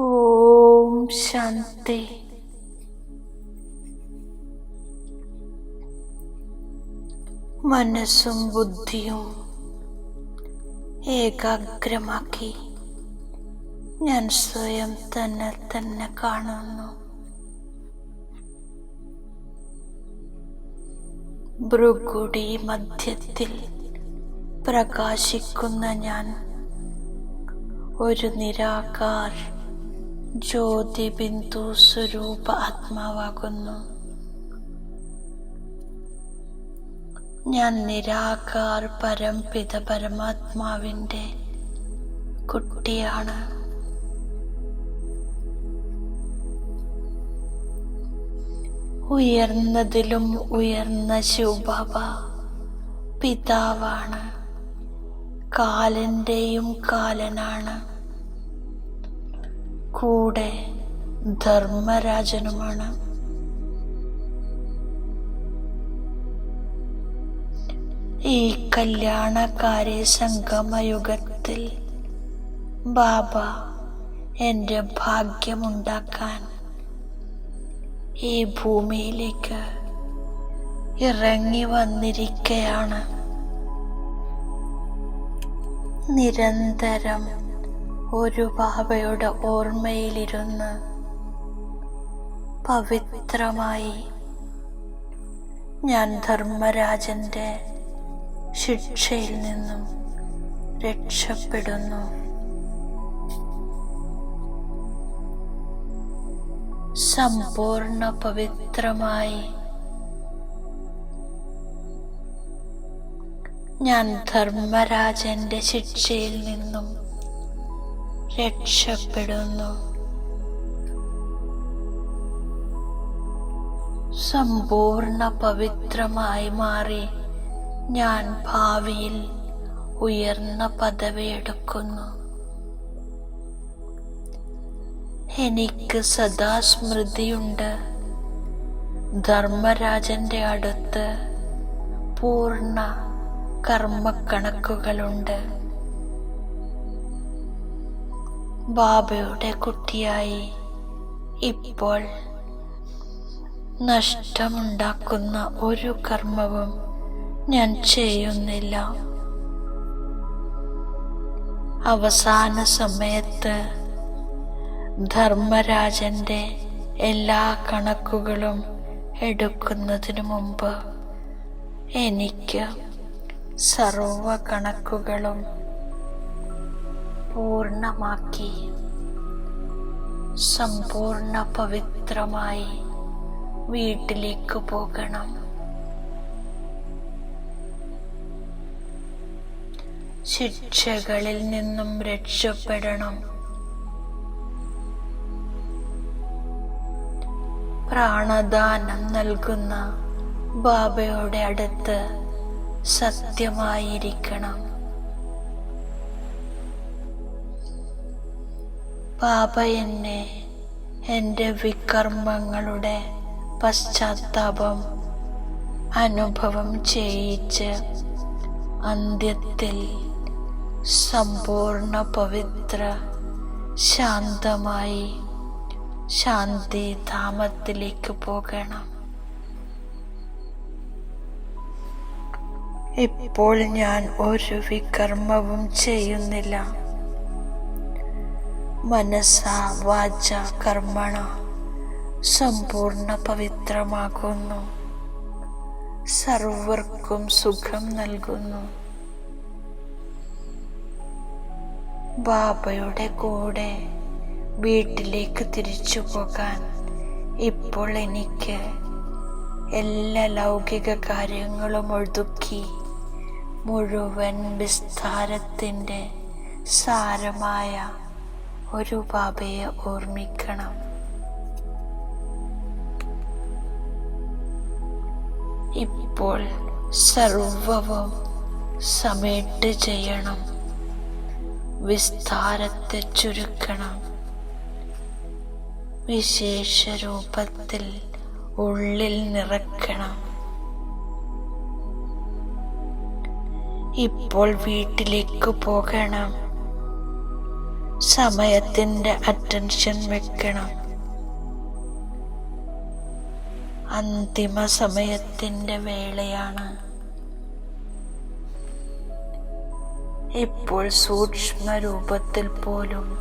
ഓം ശാന്തി. മനസ്സും ബുദ്ധിയും ഏകാഗ്രമാക്കി ഞാൻ സ്വയം തന്നെ തന്നെ കാണുന്നു. ഭൃഗുടി മധ്യത്തിൽ പ്രകാശിക്കുന്ന ഞാൻ ഒരു നിരാകാർ ജ്യോതിബിന്ദു സ്വരൂപ ആത്മാവാകുന്നു. ഞാൻ നിരാകാർ പരംപിത പരമാത്മാവിന്റെ കുട്ടിയാണ്. ഉയർന്നതിലും ഉയർന്ന ശിവബാബ പിതാവാണ്. കാലന്റെയും കാലനാണ്. കൂടെ ധർമ്മരാജനുമാണ്. ഈ കല്യാണകാര്യ സംഗമയുഗത്തിൽ ബാബ എന്റെ ഭാഗ്യമുണ്ടാക്കാൻ ഈ ഭൂമിയിലേക്ക് ഇറങ്ങി വന്നിരിക്കയാണ്. നിരന്തരം ഒരു ബാബയുടെ ഓർമ്മയിലിരുന്ന് പവിത്രമായി ഞാൻ ധർമ്മരാജന്റെ ശിക്ഷയിൽ നിന്നും രക്ഷപ്പെടുന്നു. സമ്പൂർണ പവിത്രമായി ഞാൻ ധർമ്മരാജന്റെ ശിക്ഷയിൽ നിന്നും രക്ഷപ്പെടുന്നു. സമ്പൂർണ പവിത്രമായി മാറി ഞാൻ ഭാവിയിൽ ഉയർന്ന പദവിയെടുക്കുന്നു എനിക്ക് സദാ സ്മൃതിയുണ്ട് ധർമ്മരാജന്റെ അടുത്ത് പൂർണ കർമ്മക്കണക്കുകളുണ്ട്. ബാബയുടെ കുട്ടിയായി ഇപ്പോൾ നഷ്ടമുണ്ടാക്കുന്ന ഒരു കർമ്മവും ഞാൻ ചെയ്യുന്നില്ല. അവസാന സമയത്ത് ധർമ്മരാജന്റെ എല്ലാ കണക്കുകളും എടുക്കുന്നതിനു മുമ്പ് എനിക്ക് സർവ കണക്കുകളും പൂർണമാക്കി സമ്പൂർണ പവിത്രമായി വീട്ടിലേക്ക് പോകണം. ശിക്ഷകളിൽ നിന്നും രക്ഷപ്പെടണം. പ്രാണദാനം നൽകുന്ന ബാബയുടെ അടുത്ത് സത്യമായിരിക്കണം. ബാബ എന്നെ എന്റെ വികർമ്മങ്ങളുടെ പശ്ചാത്താപം അനുഭവം ചെയ്യിച്ച് അന്ത്യത്തിൽ സമ്പൂർണ പവിത്ര ശാന്തമായി ശാന്തി ധാമത്തിലേക്ക് പോകണം. ഇപ്പോൾ ഞാൻ ഒരു വികർമ്മവും ചെയ്യുന്നില്ല. മനസ്സ വാച കർമ്മണ സമ്പൂർണ പവിത്രമാകുന്നു. സർവർക്കും സുഖം നൽകുന്നു. ബാബയുടെ കൂടെ വീട്ടിലേക്ക് തിരിച്ചു പോകാൻ ഇപ്പോൾ എനിക്ക് എല്ലാ ലൗകിക കാര്യങ്ങളും ഒഴുതുക്കി മുഴുവൻ വിസ്താരത്തിന്റെ സാരമായ ഒരു ബാബയെ ഓർമ്മിക്കണം. ഇപ്പോൾ സർവവും സമേട്ട് ചെയ്യണം. വിസ്താരത്തെ ചുരുക്കണം. വിശേഷ രൂപത്തിൽ ഉള്ളിൽ നിറക്കണം. ഇപ്പോൾ വീട്ടിലേക്ക് പോകണം. സമയത്തിന്റെ അറ്റൻഷൻ വെക്കണം. അന്തിമ സമയത്തിന്റെ വേളയാണ്. ഇപ്പോൾ സൂക്ഷ്മ രൂപത്തിൽ പോലും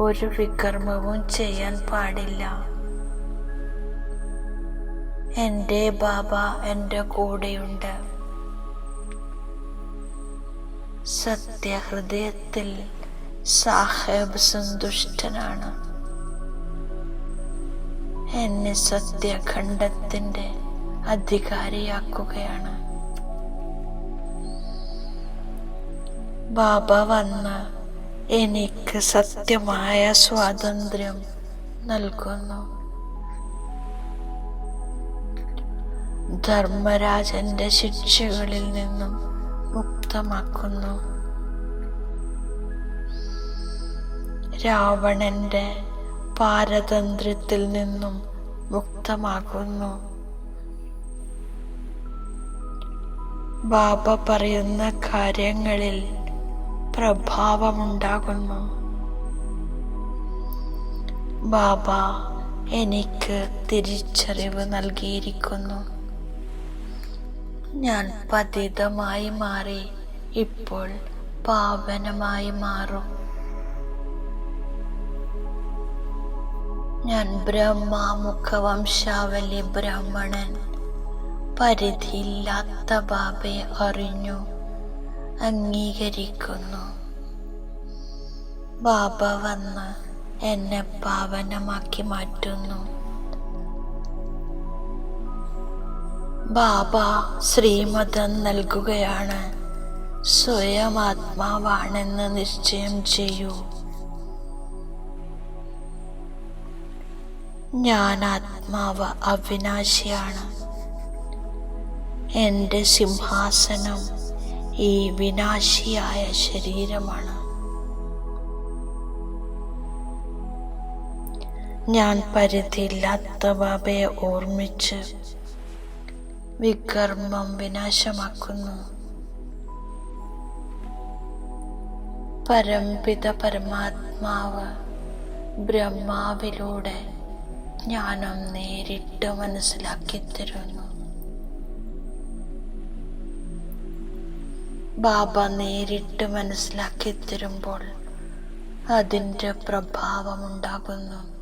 ഒരു വികർമ്മവും ചെയ്യാൻ പാടില്ല. എന്റെ ബാബ എന്റെ കൂടെയുണ്ട്. സത്യഹൃദയത്തിൽ സാഹേബ് സന്തുഷ്ടനാണ് എന്നെ സത്യഖണ്ഡത്തിന്റെ അധികാരിയാക്കുകയാണ്. ബാബ വന്ന് എനിക്ക് സത്യമായ സ്വാതന്ത്ര്യം നൽകുന്നു. ധർമ്മരാജന്റെ ശിക്ഷകളിൽ നിന്നും മുക്തമാക്കുന്നു. രാവണന്റെ പാരതന്ത്ര്യത്തിൽ നിന്നും മുക്തമാകുന്നു. ബാബ പറയുന്ന കാര്യങ്ങളിൽ പ്രഭാവമുണ്ടാകുന്നു. ബാബ എനിക്ക് തിരിച്ചറിവ് നൽകിയിരിക്കുന്നു. ഞാൻ പതിതമായി മാറി ഇപ്പോൾ പാവനമായി മാറും. ഞാൻ ബ്രഹ്മാമുഖ വംശാവലി ബ്രാഹ്മണൻ. പരിധിയില്ലാത്ത ബാബയെ അറിഞ്ഞു അംഗീകരിക്കുന്നു. ബാബ വന്ന് എന്നെ പാവനമാക്കി മാറ്റുന്നു. ബാബ ശ്രീമതം നൽകുകയാണ്. സ്വയം ആത്മാവാണെന്ന് നിശ്ചയം ചെയ്യൂ. ഞാൻ ആത്മാവ് അവിനാശിയാണ്. എന്റെ സിംഹാസനം ഈ വിനാശിയായ ശരീരമാണ്. ഞാൻ പരിധിയില്ലാത്ത ബാബയെ ഓർമ്മിച്ച് വികർമ്മം വിനാശമാക്കുന്നു. പരംപിത പരമാത്മാവ് ബ്രഹ്മാവിലൂടെ ജ്ഞാനം നേരിട്ട് മനസ്സിലാക്കി തരുന്നു. ബാബ നേരിട്ട് മനസ്സിലാക്കി തരുമ്പോൾ അതിന്റെ പ്രഭാവമുണ്ടാകുന്നു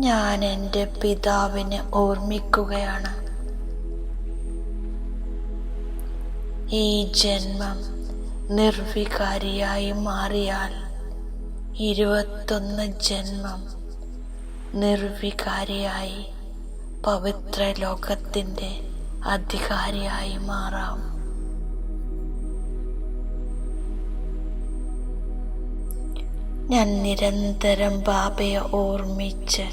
ഞാൻ എന്റെ പിതാവിനെ ഓർമ്മിക്കുകയാണ്. ഈ ജന്മം നിർവികാരിയായി മാറിയാൽ ഇരുപത്തൊന്ന് ജന്മം നിർവികാരിയായി പവിത്ര ലോകത്തിന്റെ അധികാരിയായി മാറാം. ഞാൻ നിരന്തരം ബാബയെ ഓർമ്മിച്ച്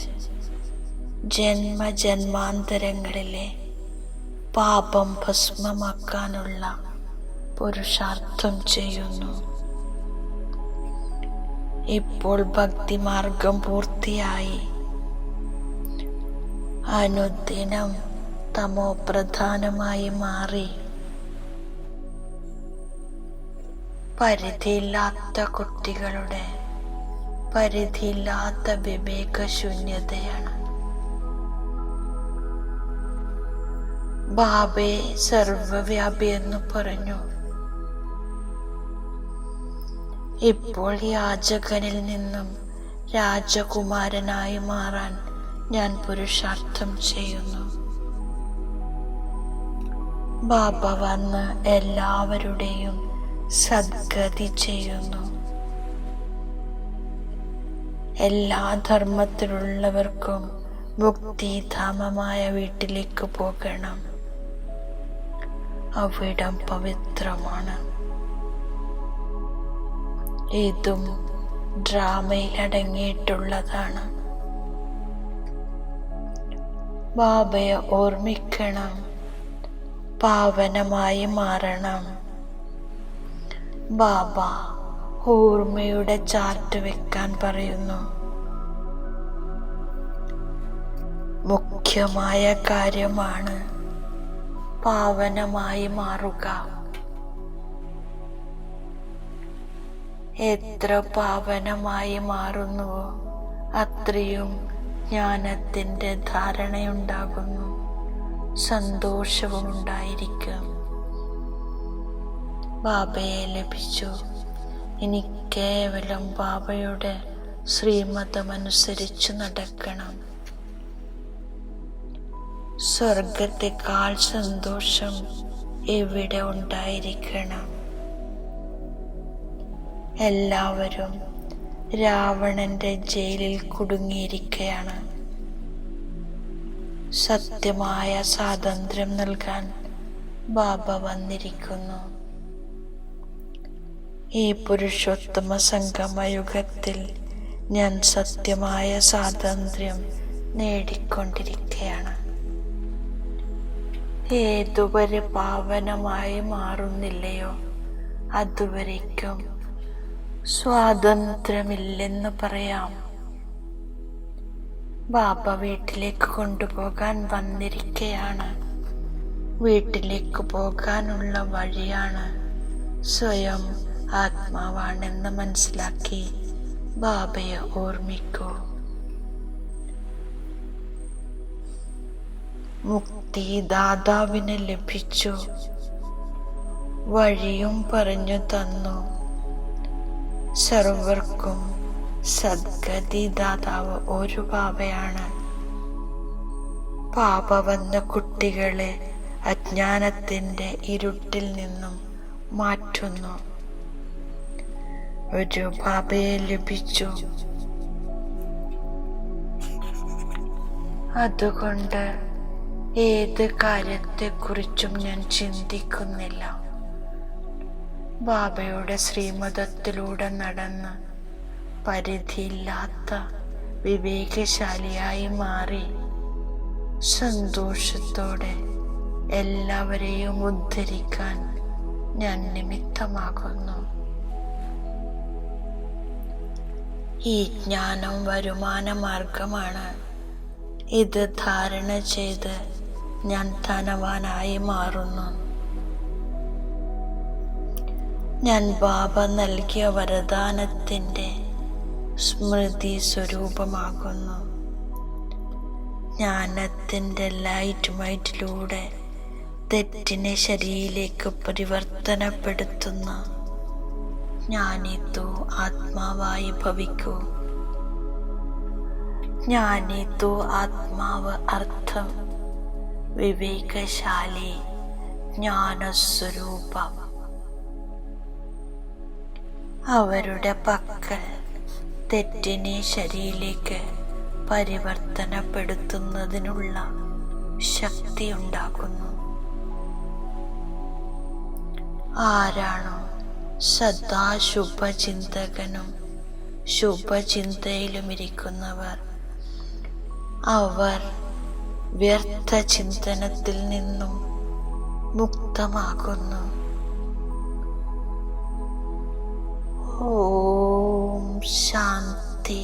ജന്മജന്മാന്തരങ്ങളിലെ പാപം ഭസ്മമാക്കാനുള്ള പുരുഷാർത്ഥം ചെയ്യുന്നു. ഇപ്പോൾ ഭക്തിമാർഗം പൂർത്തിയായി. അനുദിനം തമോ പ്രധാനമായി മാറി. പരിധിയില്ലാത്ത കുട്ടികളുടെ പരിധിയില്ലാത്ത വിവേകശൂന്യതയാണ്. ബാബെ സർവവ്യാപി എന്ന് പറഞ്ഞു. ഇപ്പോൾ യാചകനിൽ നിന്നും രാജകുമാരനായി മാറാൻ ഞാൻ പുരുഷാർത്ഥം ചെയ്യുന്നു. ബാബ വന്ന് എല്ലാവരുടെയും സദ്ഗതി ചെയ്യുന്നു. എല്ലാ ധർമ്മത്തിലുള്ളവർക്കും മുക്തിധാമമായ വീട്ടിലേക്ക് പോകണം. അവിടം പവിത്രമാണ്. ഇതും ഡ്രാമയിൽ അടങ്ങിയിട്ടുള്ളതാണ് ബാബയെ ഓർമ്മിക്കണം. പാവനമായി മാറണം. ബാബ ഓർമ്മയുടെ ചാർട്ട് വെക്കാൻ പറയുന്നു. മുഖ്യമായ കാര്യമാണ് പാവനമായി മാറുക. എത്ര പാവനമായി മാറുന്നുവോ അത്രയും ജ്ഞാനത്തിന്റെ ധാരണയുണ്ടാകുന്നു. സന്തോഷവും ഉണ്ടായിരിക്കും ബാബയെ ലഭിച്ചു. ഇനി കേവലം ബാബയുടെ ശ്രീമതമനുസരിച്ച് നടക്കണം. സ്വർഗത്തെക്കാൾ സന്തോഷം എവിടെ ഉണ്ടായിരിക്കണം? എല്ലാവരും രാവണന്റെ ജയിലിൽ കുടുങ്ങിയിരിക്കുകയാണ് സത്യമായ സ്വാതന്ത്ര്യം നൽകാൻ ബാബ വന്നിരിക്കുന്നു. ഈ പുരുഷോത്തമ സംഗമയുഗത്തിൽ ഞാൻ സത്യമായ സ്വാതന്ത്ര്യം നേടിക്കൊണ്ടിരിക്കുകയാണ് ഏതുവരെ പാവനമായി മാറുന്നില്ലയോ അതുവരേക്കും സ്വാതന്ത്ര്യമില്ലെന്ന് പറയാം. ബാബ വീട്ടിലേക്ക് കൊണ്ടുപോകാൻ വന്നിരിക്കയാണ്. വീട്ടിലേക്ക് പോകാനുള്ള വഴിയാണ് സ്വയം ആത്മാവാണെന്ന് മനസ്സിലാക്കി ബാബയെ ഓർമ്മിക്കൂ. മുക്തി ദാതാവിന് ലഭിച്ചു. വഴിയും പറഞ്ഞു തന്നു. സർവർക്കും സദ്ഗതി ദാതാവ് ഒരു പാപയാണ്. പാപ വന്ന കുട്ടികളെ അജ്ഞാനത്തിന്റെ ഇരുട്ടിൽ നിന്നും മാറ്റുന്നു. ഒരു ബാബയെ ലഭിച്ചു. അതുകൊണ്ട് ഏത് കാര്യത്തെക്കുറിച്ചും ഞാൻ ചിന്തിക്കുന്നില്ല. ബാബയുടെ ശ്രീമതത്തിലൂടെ നടന്ന് പരിധിയില്ലാത്ത വിവേകശാലിയായി മാറി. സന്തോഷത്തോടെ എല്ലാവരെയും ഉദ്ധരിക്കാൻ ഞാൻ നിമിത്തമാകുന്നു. ഈ ജ്ഞാനം വരുമാന മാർഗമാണ്. ഇത് ധാരണ ചെയ്ത് ഞാൻ ധനവാനായി മാറുന്നു. ഞാൻ ബാബ നൽകിയ വരദാനത്തിന്റെ സ്മൃതി സ്വരൂപമാകുന്നു ജ്ഞാനത്തിന്റെ ലൈറ്റ് മൈറ്റിലൂടെ തെറ്റിനെ ശരിയിലേക്ക് പരിവർത്തനപ്പെടുത്തുന്ന ജ്ഞാനിത്തു ആത്മാവായി ഭവിക്കൂ. ജ്ഞാനിത്തു ആത്മാവ് അർത്ഥം വിവേകശാലി ജ്ഞാനസ്വരൂപം. അവരുടെ പക്കൽ തെറ്റിനെ ശരിയിലേക്ക് പരിവർത്തനപ്പെടുത്തുന്നതിനുള്ള ശക്തി ഉണ്ടാക്കുന്നു. ആരാണോ സദാ ശുഭചിന്തയിലും ഇരിക്കുന്നവർ അവർ വ്യർത്ഥ ചിന്തനത്തിൽ നിന്നും മുക്തമാകുന്നു. ഓം ശാന്തി